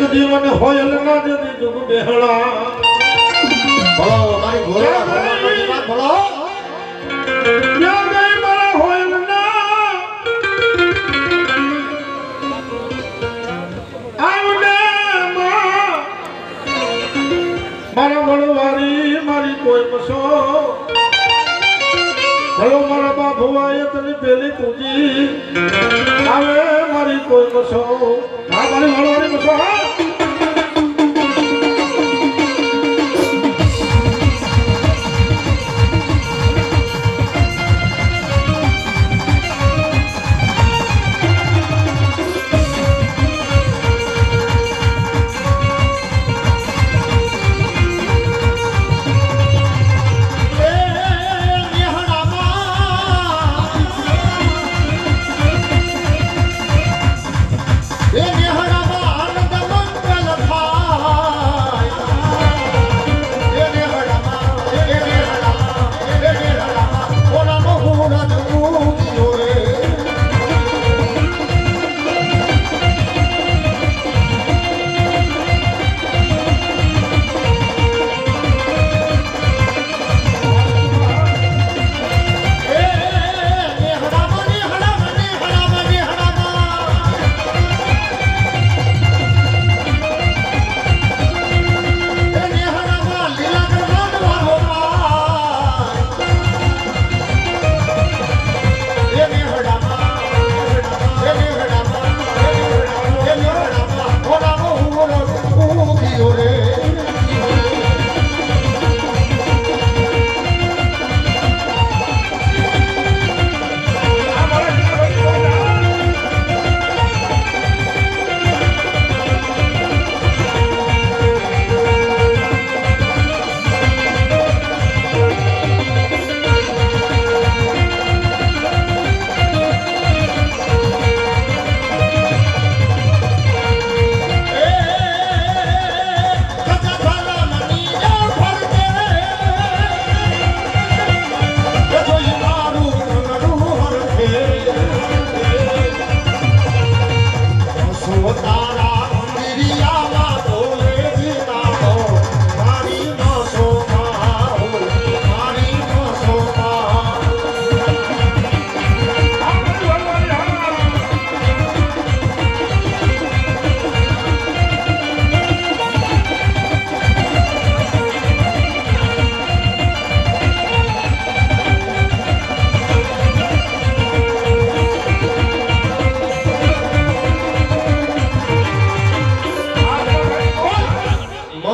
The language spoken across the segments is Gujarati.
કદી મને હોય ના દેજો બેહણા ભલાવો મારી ઘોડા હલો મારા બાપુઆએ તને પેલી પૂજી આવે મારી કોઈ બસો હા, મારી મળવાની બસો હા?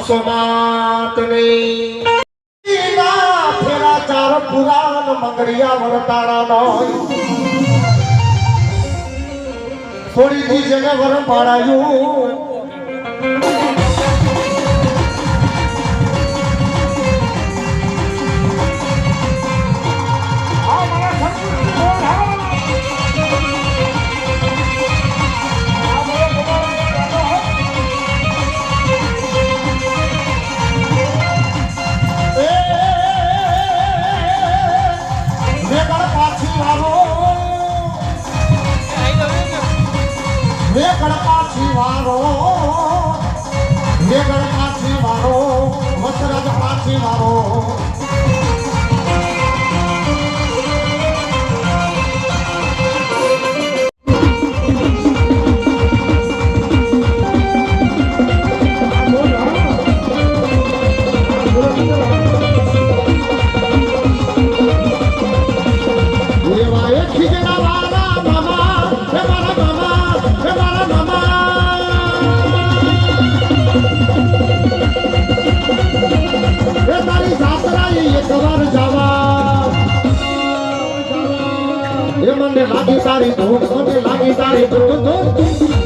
સમાતની ફેરા ચાર પુરાણ મંગળિયા વરતાળા નોય. થોડી જગ્યા વર પાડાયું. વેગળ પાછી વારો વેગળ પાછી વારો વસરજ પાછી વારો. લાગી તારી ધૂમ મને લાગી તારી ધૂમ ધૂમ